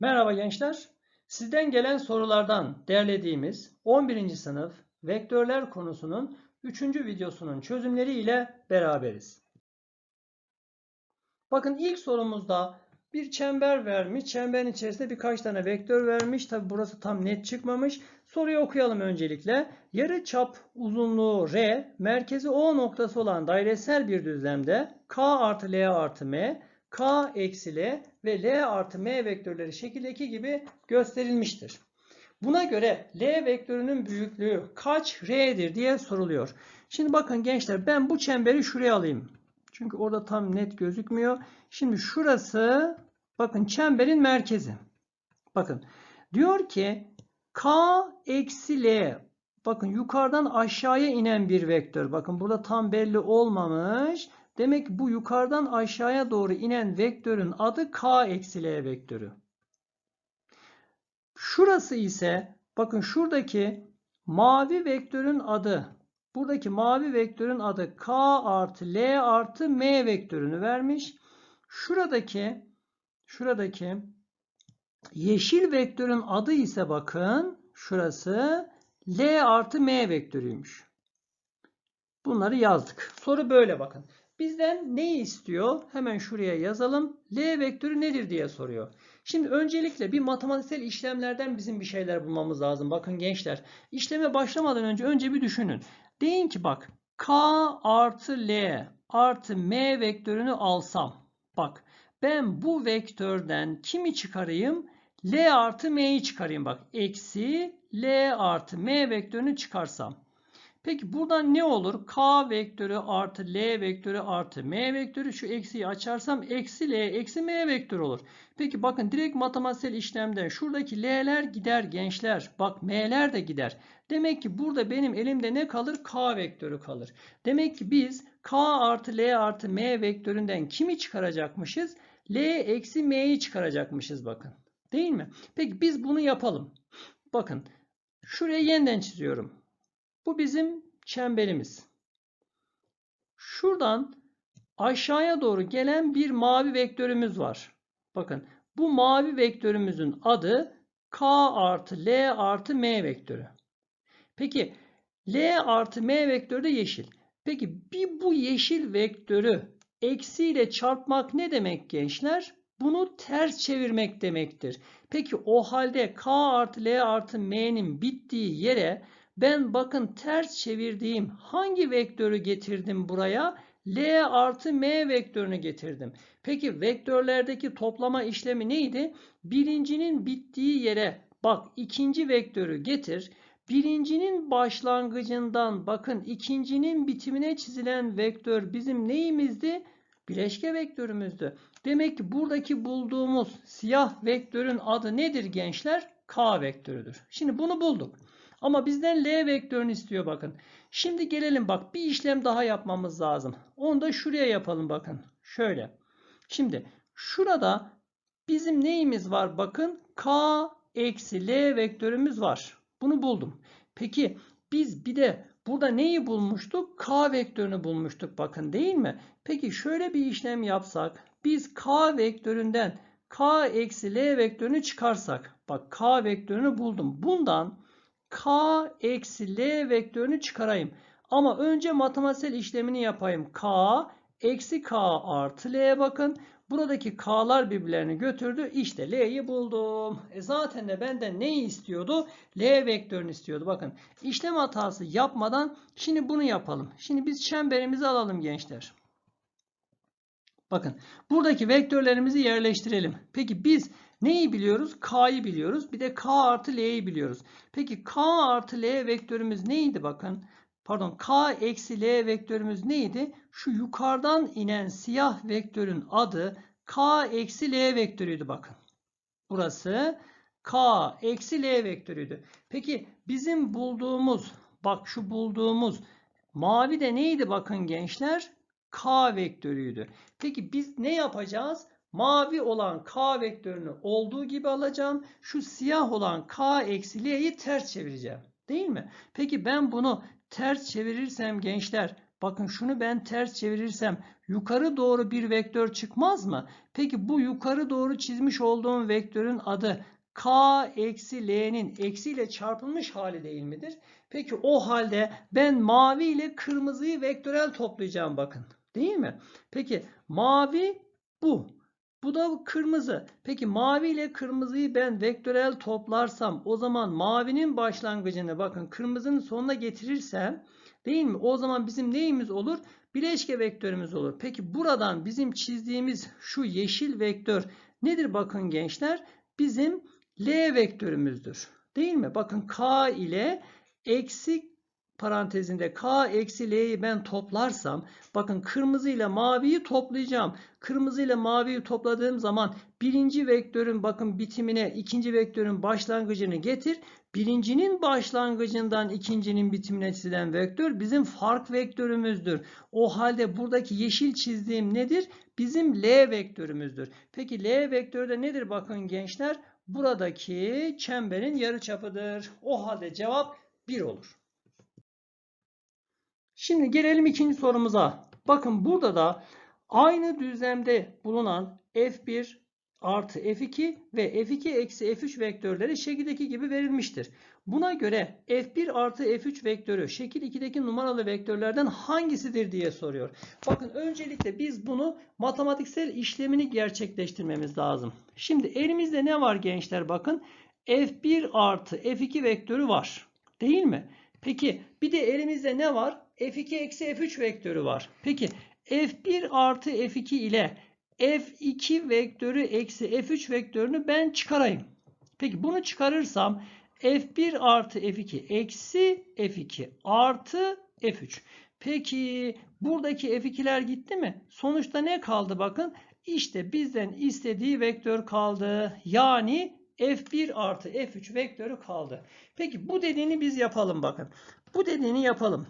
Merhaba gençler. Sizden gelen sorulardan derlediğimiz 11. sınıf vektörler konusunun 3. videosunun çözümleri ile beraberiz. Bakın ilk sorumuzda bir çember vermiş. Çemberin içerisinde birkaç tane vektör vermiş. Tabi burası tam net çıkmamış. Soruyu okuyalım öncelikle. Yarı çap uzunluğu R, merkezi O noktası olan dairesel bir düzlemde K artı L artı M, K eksi L ve L artı M vektörleri şekildeki gibi gösterilmiştir. Buna göre L vektörünün büyüklüğü kaç R'dir diye soruluyor. Şimdi bakın gençler ben bu çemberi şuraya alayım. Çünkü orada tam net gözükmüyor. Şimdi şurası bakın çemberin merkezi. Bakın diyor ki K eksi L bakın yukarıdan aşağıya inen bir vektör. Bakın burada tam belli olmamış. Demek bu yukarıdan aşağıya doğru inen vektörün adı K eksi L vektörü. Şurası ise bakın şuradaki mavi vektörün adı buradaki mavi vektörün adı K artı L artı M vektörünü vermiş. Şuradaki şuradaki yeşil vektörün adı ise bakın şurası L artı M vektörüymüş. Bunları yazdık. Soru böyle bakın. Bizden neyi istiyor? Hemen şuraya yazalım. L vektörü nedir diye soruyor. Şimdi öncelikle bir matematiksel işlemlerden bizim bir şeyler bulmamız lazım. Bakın gençler işleme başlamadan önce önce bir düşünün. Deyin ki bak K artı L artı M vektörünü alsam. Bak ben bu vektörden kimi çıkarayım? L artı M'yi çıkarayım bak. Eksi L artı M vektörünü çıkarsam. Peki buradan ne olur? K vektörü artı L vektörü artı M vektörü. Şu eksiyi açarsam eksi L eksi M vektörü olur. Peki bakın direkt matematiksel işlemde şuradaki L'ler gider gençler. Bak M'ler de gider. Demek ki burada benim elimde ne kalır? K vektörü kalır. Demek ki biz K artı L artı M vektöründen kimi çıkaracakmışız? L eksi M'yi çıkaracakmışız bakın. Değil mi? Peki biz bunu yapalım. Bakın şuraya yeniden çiziyorum. Bu bizim çemberimiz. Şuradan aşağıya doğru gelen bir mavi vektörümüz var. Bakın bu mavi vektörümüzün adı K artı L artı M vektörü. Peki L artı M vektörü de yeşil. Peki bir bu yeşil vektörü eksiyle çarpmak ne demek gençler? Bunu ters çevirmek demektir. Peki o halde K artı L artı M'nin bittiği yere ben bakın ters çevirdiğim hangi vektörü getirdim buraya? L artı M vektörünü getirdim. Peki vektörlerdeki toplama işlemi neydi? Birincinin bittiği yere bak ikinci vektörü getir. Birincinin başlangıcından bakın ikincinin bitimine çizilen vektör bizim neyimizdi? Bileşke vektörümüzdü. Demek ki buradaki bulduğumuz siyah vektörün adı nedir gençler? K vektörüdür. Şimdi bunu bulduk. Ama bizden L vektörünü istiyor bakın. Şimdi gelelim bak bir işlem daha yapmamız lazım. Onu da şuraya yapalım bakın. Şöyle. Şimdi şurada bizim neyimiz var bakın. K eksi L vektörümüz var. Bunu buldum. Peki biz bir de burada neyi bulmuştuk? K vektörünü bulmuştuk bakın değil mi? Peki şöyle bir işlem yapsak. Biz K vektöründen K eksi L vektörünü çıkarsak. Bak K vektörünü buldum. Bundan K eksi L vektörünü çıkarayım. Ama önce matematiksel işlemini yapayım. K eksi K artı L'ye bakın. Buradaki K'lar birbirlerini götürdü. İşte L'yi buldum. E zaten de benden neyi istiyordu? L vektörünü istiyordu. Bakın işlem hatası yapmadan şimdi bunu yapalım. Şimdi biz çemberimizi alalım gençler. Bakın buradaki vektörlerimizi yerleştirelim. Peki biz Neyi biliyoruz? K'yı biliyoruz. Bir de K artı L'yi biliyoruz. Peki K artı L vektörümüz neydi bakın? Pardon K eksi L vektörümüz neydi? Şu yukarıdan inen siyah vektörün adı K eksi L vektörüydü bakın. Burası K eksi L vektörüydü. Peki bizim bulduğumuz bak şu bulduğumuz mavi de neydi bakın gençler? K vektörüydü. Peki biz ne yapacağız? Mavi olan K vektörünü olduğu gibi alacağım. Şu siyah olan K eksi L'yi ters çevireceğim. Değil mi? Peki ben bunu ters çevirirsem gençler bakın şunu ben ters çevirirsem yukarı doğru bir vektör çıkmaz mı? Peki bu yukarı doğru çizmiş olduğum vektörün adı k eksi l'nin eksiyle çarpılmış hali değil midir? Peki o halde ben mavi ile kırmızıyı vektörel toplayacağım bakın. Değil mi? Peki mavi bu. Bu da kırmızı. Peki mavi ile kırmızıyı ben vektörel toplarsam o zaman mavinin başlangıcını bakın kırmızının sonuna getirirsem değil mi? O zaman bizim neyimiz olur? Bileşke vektörümüz olur. Peki buradan bizim çizdiğimiz şu yeşil vektör nedir bakın gençler? Bizim L vektörümüzdür. Değil mi? Bakın K ile eksi parantezinde K eksi L'yi ben toplarsam bakın kırmızı ile maviyi toplayacağım. Kırmızı ile maviyi topladığım zaman birinci vektörün bakın bitimine ikinci vektörün başlangıcını getir. Birincinin başlangıcından ikincinin bitimine çizilen vektör bizim fark vektörümüzdür. O halde buradaki yeşil çizdiğim nedir? Bizim L vektörümüzdür. Peki L vektörü de nedir bakın gençler? Buradaki çemberin yarıçapıdır. O halde cevap 1 olur. Şimdi gelelim ikinci sorumuza. Bakın burada da aynı düzlemde bulunan F1 artı F2 ve F2 eksi F3 vektörleri şekildeki gibi verilmiştir. Buna göre F1 artı F3 vektörü şekil 2'deki numaralı vektörlerden hangisidir diye soruyor. Bakın öncelikle biz bunu matematiksel işlemini gerçekleştirmemiz lazım. Şimdi elimizde ne var gençler bakın. F1 artı F2 vektörü var. Değil mi? Peki bir de elimizde ne var? F2 eksi F3 vektörü var. Peki F1 artı F2 ile F2 vektörü eksi F3 vektörünü ben çıkarayım. Peki bunu çıkarırsam F1 artı F2 eksi F2 artı F3. Peki buradaki F2'ler gitti mi? Sonuçta ne kaldı bakın. İşte bizden istediği vektör kaldı. Yani F1 artı F3 vektörü kaldı. Peki bu dediğini biz yapalım bakın. Bu dediğini yapalım.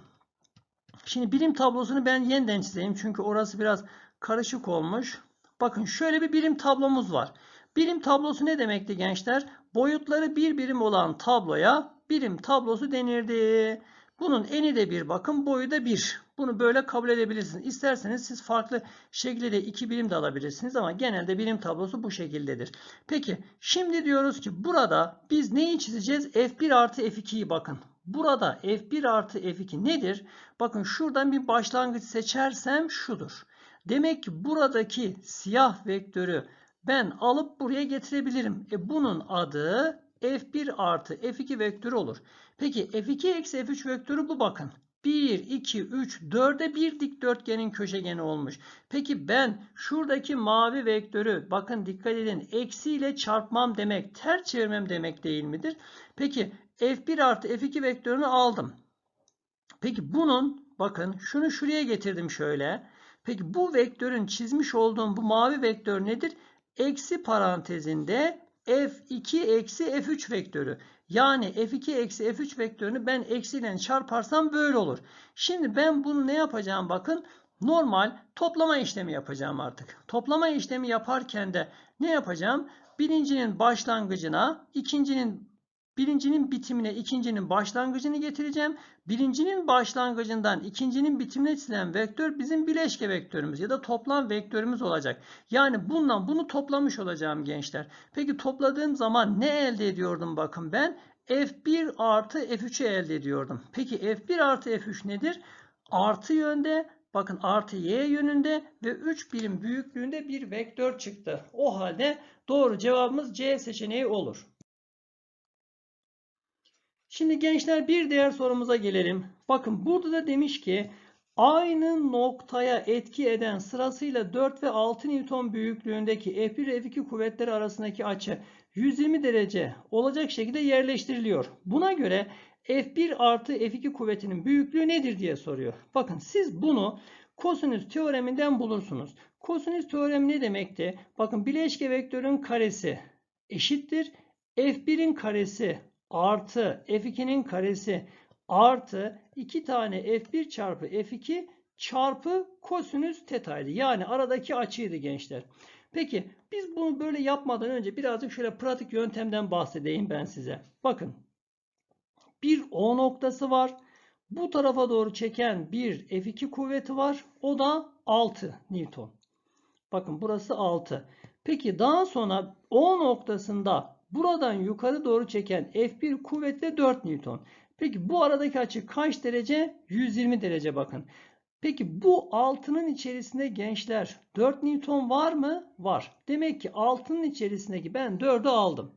Şimdi birim tablosunu ben yeniden çizeyim. Çünkü orası biraz karışık olmuş. Bakın şöyle bir birim tablomuz var. Birim tablosu ne demekti gençler? Boyutları bir birim olan tabloya birim tablosu denirdi. Bunun eni de bir bakın boyu da bir. Bunu böyle kabul edebilirsiniz. İsterseniz siz farklı şekilde iki birim de alabilirsiniz ama genelde birim tablosu bu şekildedir. Peki şimdi diyoruz ki burada biz neyi çizeceğiz? F1 artı F2'yi bakın. Burada F1 artı F2 nedir? Bakın şuradan bir başlangıç seçersem şudur. Demek ki buradaki siyah vektörü ben alıp buraya getirebilirim. E bunun adı F1 artı F2 vektörü olur. Peki F2 eksi F3 vektörü bu bakın. 1, 2, 3, 4'e bir dikdörtgenin köşegeni olmuş. Peki ben şuradaki mavi vektörü bakın dikkat edin eksiyle çarpmam demek ters çevirmem demek değil midir? Peki F1 artı F2 vektörünü aldım. Peki bunun bakın şunu şuraya getirdim şöyle. Peki bu vektörün çizmiş olduğum bu mavi vektör nedir? Eksi parantezinde F2 eksi F3 vektörü. Yani F2 eksi F3 vektörünü ben eksiyle çarparsam böyle olur. Şimdi ben bunu ne yapacağım bakın. Normal toplama işlemi yapacağım artık. Toplama işlemi yaparken de ne yapacağım? Birincinin başlangıcına, ikincinin Birincinin bitimine ikincinin başlangıcını getireceğim. Birincinin başlangıcından ikincinin bitimine çizilen vektör bizim bileşke vektörümüz ya da toplam vektörümüz olacak. Yani bundan bunu toplamış olacağım gençler. Peki topladığım zaman ne elde ediyordum bakın ben? F1 artı F3'ü elde ediyordum. Peki F1 artı F3 nedir? Artı yönde bakın artı y yönünde ve 3 birim büyüklüğünde bir vektör çıktı. O halde doğru cevabımız C seçeneği olur. Şimdi gençler bir diğer sorumuza gelelim. Bakın burada da demiş ki aynı noktaya etki eden sırasıyla 4 ve 6 Newton büyüklüğündeki F1 ve F2 kuvvetleri arasındaki açı 120 derece olacak şekilde yerleştiriliyor. Buna göre F1 artı F2 kuvvetinin büyüklüğü nedir diye soruyor. Bakın siz bunu kosinüs teoreminden bulursunuz. Kosinüs teoremi ne demekti? Bakın bileşke vektörün karesi eşittir. F1'in karesi artı F2'nin karesi artı 2 tane F1 çarpı F2 çarpı kosinüs tetaydı. Yani aradaki açıydı gençler. Peki biz bunu böyle yapmadan önce birazcık şöyle pratik yöntemden bahsedeyim ben size. Bakın bir O noktası var. Bu tarafa doğru çeken bir F2 kuvveti var. O da 6 Newton. Bakın burası 6. Peki daha sonra O noktasında buradan yukarı doğru çeken F1 kuvveti de 4 Newton. Peki bu aradaki açı kaç derece? 120 derece bakın. Peki bu altının içerisinde gençler 4 Newton var mı? Var. Demek ki altının içerisindeki ben 4'ü aldım.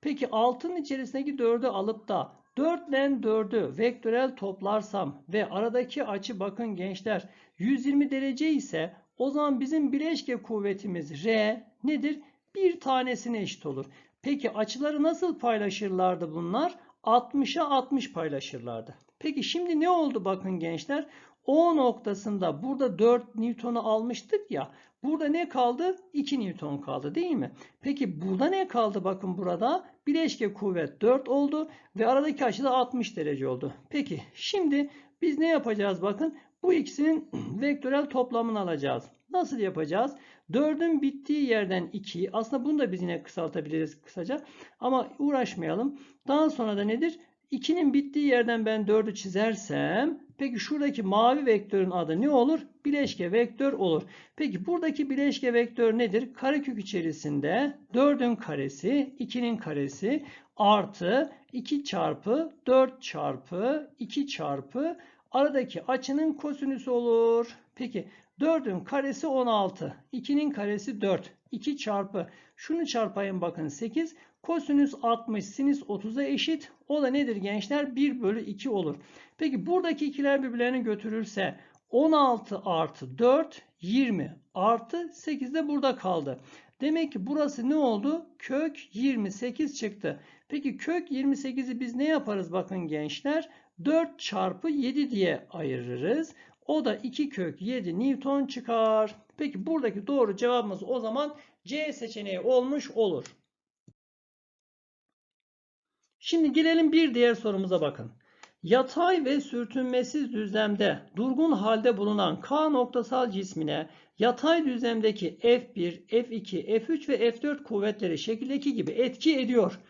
Peki altının içerisindeki 4'ü alıp da 4 ile 4'ü vektörel toplarsam ve aradaki açı bakın gençler 120 derece ise o zaman bizim bileşke kuvvetimiz R nedir? Bir tanesine eşit olur. Peki açıları nasıl paylaşırlardı bunlar? 60'a 60 paylaşırlardı. Peki şimdi ne oldu bakın gençler? O noktasında burada 4 Newton'u almıştık ya. Burada ne kaldı? 2 Newton kaldı değil mi? Peki burada ne kaldı? Bakın burada bileşke kuvvet 4 oldu ve aradaki açı da 60 derece oldu. Peki şimdi biz ne yapacağız? Bakın bu ikisinin vektörel toplamını alacağız. Nasıl yapacağız? 4'ün bittiği yerden 2'yi aslında bunu da biz yine kısaltabiliriz kısaca ama uğraşmayalım. Daha sonra da nedir? 2'nin bittiği yerden ben 4'ü çizersem peki şuradaki mavi vektörün adı ne olur? Bileşke vektör olur. Peki buradaki bileşke vektör nedir? Karekök içerisinde 4'ün karesi 2'nin karesi artı 2 çarpı 4 çarpı 2 çarpı aradaki açının kosinüsü olur. Peki 4'ün karesi 16. 2'nin karesi 4. 2 çarpı şunu çarpayım bakın 8. Kosinüs 60 sinüs 30'a eşit. O da nedir gençler? 1 bölü 2 olur. Peki buradaki ikiler birbirlerini götürürse 16 artı 4 20 artı 8 de burada kaldı. Demek ki burası ne oldu? Kök 28 çıktı. Peki kök 28'i biz ne yaparız bakın gençler? 4 çarpı 7 diye ayırırız. O da 2 kök 7 Newton çıkar. Peki buradaki doğru cevabımız o zaman C seçeneği olmuş olur. Şimdi gelelim bir diğer sorumuza bakın. Yatay ve sürtünmesiz düzlemde durgun halde bulunan K noktasal cismine yatay düzlemdeki F1, F2, F3 ve F4 kuvvetleri şekildeki gibi etki ediyor.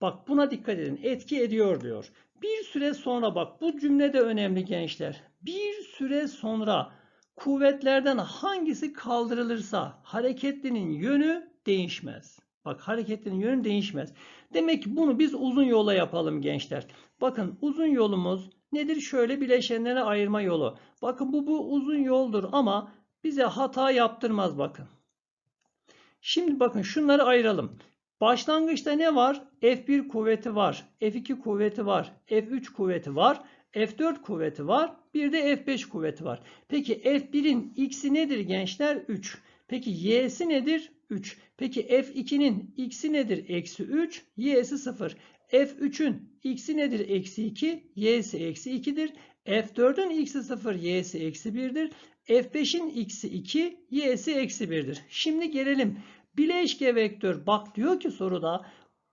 Bak buna dikkat edin. Etki ediyor diyor. Bir süre sonra bak bu cümle de önemli gençler. Bir süre sonra kuvvetlerden hangisi kaldırılırsa hareketlinin yönü değişmez. Bak hareketlinin yönü değişmez. Demek ki bunu biz uzun yola yapalım gençler. Bakın uzun yolumuz nedir? Şöyle bileşenlere ayırma yolu. Bakın bu bu uzun yoldur ama bize hata yaptırmaz bakın. Şimdi bakın şunları ayıralım. Başlangıçta ne var? F1 kuvveti var. F2 kuvveti var. F3 kuvveti var. F4 kuvveti var. Bir de F5 kuvveti var. Peki F1'in x'i nedir gençler? 3. Peki y'si nedir? 3. Peki F2'nin x'i nedir? Eksi 3. Y'si 0. F3'ün x'i nedir? Eksi 2. Y'si eksi 2'dir. F4'ün x'i 0. Y'si eksi 1'dir. F5'in x'i 2. Y'si eksi 1'dir. Şimdi gelelim. Bileşke vektör. Bak diyor ki soruda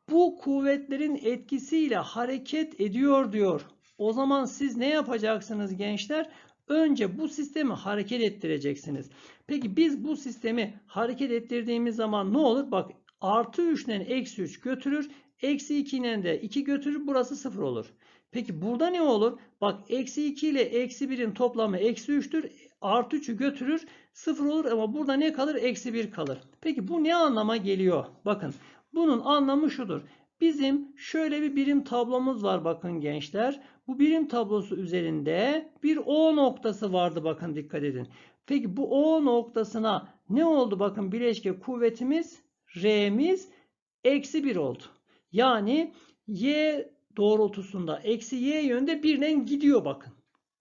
bu kuvvetlerin etkisiyle hareket ediyor diyor. O zaman siz ne yapacaksınız gençler? Önce bu sistemi hareket ettireceksiniz. Peki biz bu sistemi hareket ettirdiğimiz zaman ne olur? Bak artı 3'den eksi 3 götürür. Eksi 2 ile de 2 götürür. Burası 0 olur. Peki burada ne olur? Bak eksi 2 ile eksi 1'in toplamı eksi 3'tür. Artı 3'ü götürür. 0 olur ama burada ne kalır? Eksi 1 kalır. Peki bu ne anlama geliyor? Bakın bunun anlamı şudur. Bizim şöyle bir birim tablomuz var bakın gençler. Bu birim tablosu üzerinde bir O noktası vardı bakın dikkat edin. Peki bu O noktasına ne oldu bakın bileşke kuvvetimiz R'miz eksi 1 oldu. Yani Y doğrultusunda eksi Y yönde birden gidiyor bakın.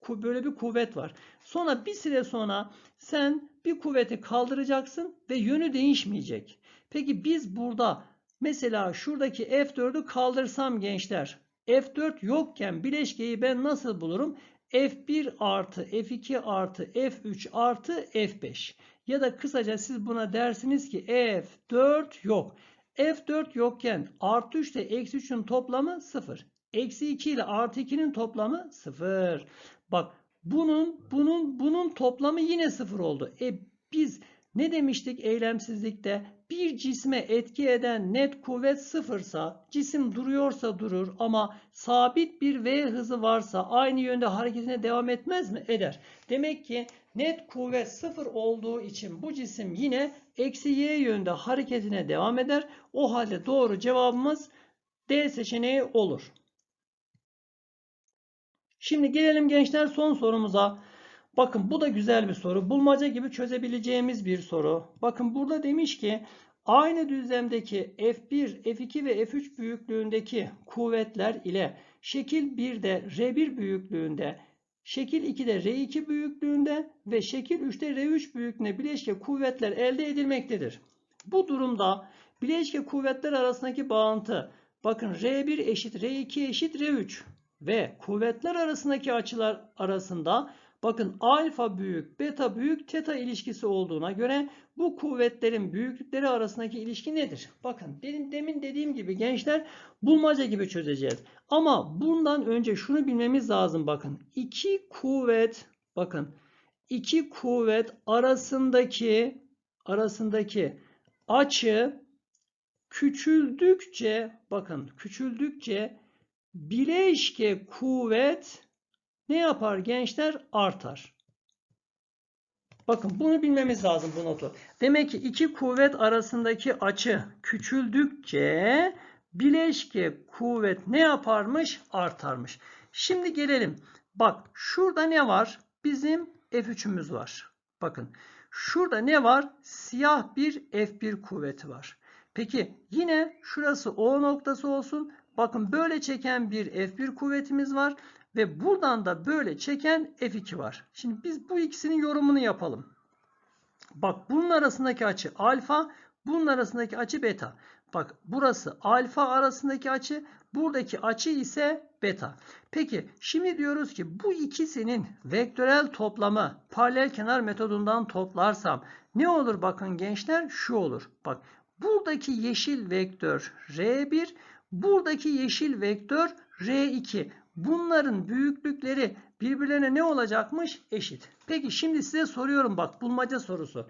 Böyle bir kuvvet var. Sonra bir süre sonra sen bir kuvveti kaldıracaksın ve yönü değişmeyecek. Peki biz burada mesela şuradaki F4'ü kaldırsam gençler F4 yokken bileşkeyi ben nasıl bulurum? F1 artı F2 artı F3 artı F5. Ya da kısaca siz buna dersiniz ki F4 yok. F4 yokken artı 3 ile eksi 3'ün toplamı 0. Eksi 2 ile artı 2'nin toplamı 0. Bak bunun bunun bunun toplamı yine 0 oldu. E biz Ne demiştik eylemsizlikte? Bir cisme etki eden net kuvvet sıfırsa, cisim duruyorsa durur ama sabit bir v hızı varsa aynı yönde hareketine devam etmez mi? Eder. Demek ki net kuvvet sıfır olduğu için bu cisim yine eksi y yönde hareketine devam eder. O halde doğru cevabımız D seçeneği olur. Şimdi gelelim gençler son sorumuza. Bakın bu da güzel bir soru. Bulmaca gibi çözebileceğimiz bir soru. Bakın burada demiş ki aynı düzlemdeki F1, F2 ve F3 büyüklüğündeki kuvvetler ile şekil 1'de R1 büyüklüğünde, şekil 2'de R2 büyüklüğünde ve şekil 3'te R3 büyüklüğünde bileşke kuvvetler elde edilmektedir. Bu durumda bileşke kuvvetler arasındaki bağıntı bakın R1 eşit R2 eşit R3 ve kuvvetler arasındaki açılar arasında bakın alfa büyük, beta büyük, teta ilişkisi olduğuna göre bu kuvvetlerin büyüklükleri arasındaki ilişki nedir? Bakın dedim, demin dediğim gibi gençler bulmaca gibi çözeceğiz. Ama bundan önce şunu bilmemiz lazım bakın. iki kuvvet bakın iki kuvvet arasındaki arasındaki açı küçüldükçe bakın küçüldükçe bileşke kuvvet ne yapar gençler? Artar. Bakın bunu bilmemiz lazım bu notu. Demek ki iki kuvvet arasındaki açı küçüldükçe bileşke kuvvet ne yaparmış? Artarmış. Şimdi gelelim. Bak şurada ne var? Bizim F3'ümüz var. Bakın şurada ne var? Siyah bir F1 kuvveti var. Peki yine şurası O noktası olsun. Bakın böyle çeken bir F1 kuvvetimiz var. Ve buradan da böyle çeken F2 var. Şimdi biz bu ikisinin yorumunu yapalım. Bak bunun arasındaki açı alfa, bunun arasındaki açı beta. Bak burası alfa arasındaki açı, buradaki açı ise beta. Peki şimdi diyoruz ki bu ikisinin vektörel toplamı paralel kenar metodundan toplarsam ne olur bakın gençler şu olur. Bak buradaki yeşil vektör R1, buradaki yeşil vektör R2. Bunların büyüklükleri birbirlerine ne olacakmış? Eşit. Peki şimdi size soruyorum bak bulmaca sorusu.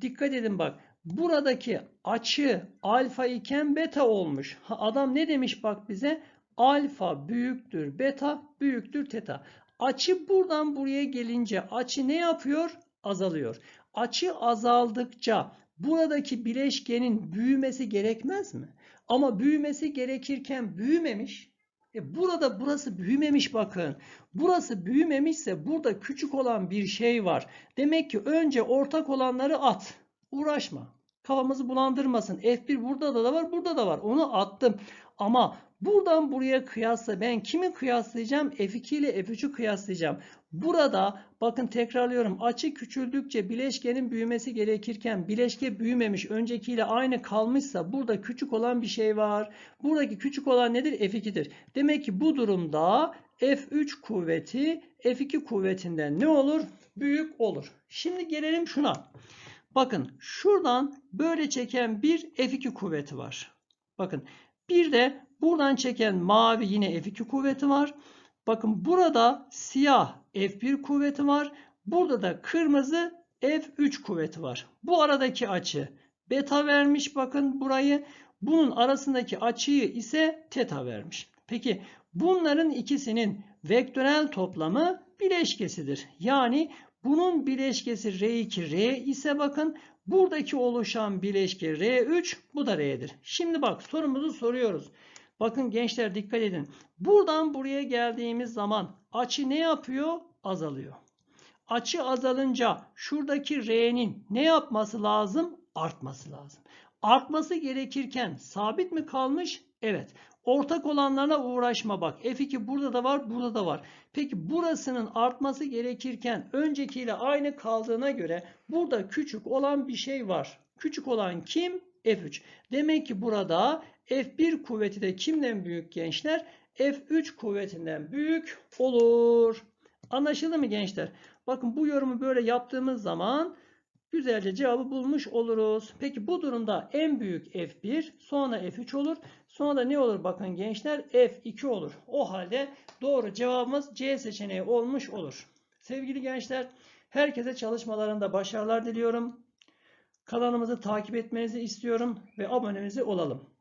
Dikkat edin bak. Buradaki açı alfa iken beta olmuş. Ha, adam ne demiş bak bize? Alfa büyüktür beta büyüktür teta. Açı buradan buraya gelince açı ne yapıyor? Azalıyor. Açı azaldıkça buradaki bileşkenin büyümesi gerekmez mi? Ama büyümesi gerekirken büyümemiş. E burada burası büyümemiş bakın. Burası büyümemişse burada küçük olan bir şey var. Demek ki önce ortak olanları at. Uğraşma. Kafamızı bulandırmasın. F1 burada da var, burada da var. Onu attım. Ama buradan buraya kıyasla ben kimi kıyaslayacağım? F2 ile F3'ü kıyaslayacağım. Burada bakın tekrarlıyorum. Açı küçüldükçe bileşkenin büyümesi gerekirken bileşke büyümemiş öncekiyle aynı kalmışsa burada küçük olan bir şey var. Buradaki küçük olan nedir? F2'dir. Demek ki bu durumda F3 kuvveti F2 kuvvetinden ne olur? Büyük olur. Şimdi gelelim şuna. Bakın şuradan böyle çeken bir F2 kuvveti var. Bakın bir de buradan çeken mavi yine F2 kuvveti var. Bakın burada siyah F1 kuvveti var. Burada da kırmızı F3 kuvveti var. Bu aradaki açı beta vermiş bakın burayı. Bunun arasındaki açıyı ise teta vermiş. Peki bunların ikisinin vektörel toplamı bileşkesidir. Yani bunun bileşkesi R2 R ise bakın buradaki oluşan bileşke R3 bu da R'dir. Şimdi bak sorumuzu soruyoruz. Bakın gençler dikkat edin. Buradan buraya geldiğimiz zaman açı ne yapıyor? Azalıyor. Açı azalınca şuradaki R'nin ne yapması lazım? Artması lazım. Artması gerekirken sabit mi kalmış? Evet. Ortak olanlarla uğraşma bak. F2 burada da var, burada da var. Peki burasının artması gerekirken öncekiyle aynı kaldığına göre burada küçük olan bir şey var. Küçük olan kim? F3. Demek ki burada F1 kuvveti de kimden büyük gençler? F3 kuvvetinden büyük olur. Anlaşıldı mı gençler? Bakın bu yorumu böyle yaptığımız zaman güzelce cevabı bulmuş oluruz. Peki bu durumda en büyük F1 sonra F3 olur. Sonra da ne olur bakın gençler F2 olur. O halde doğru cevabımız C seçeneği olmuş olur. Sevgili gençler herkese çalışmalarında başarılar diliyorum. Kanalımızı takip etmenizi istiyorum ve abonemizi olalım.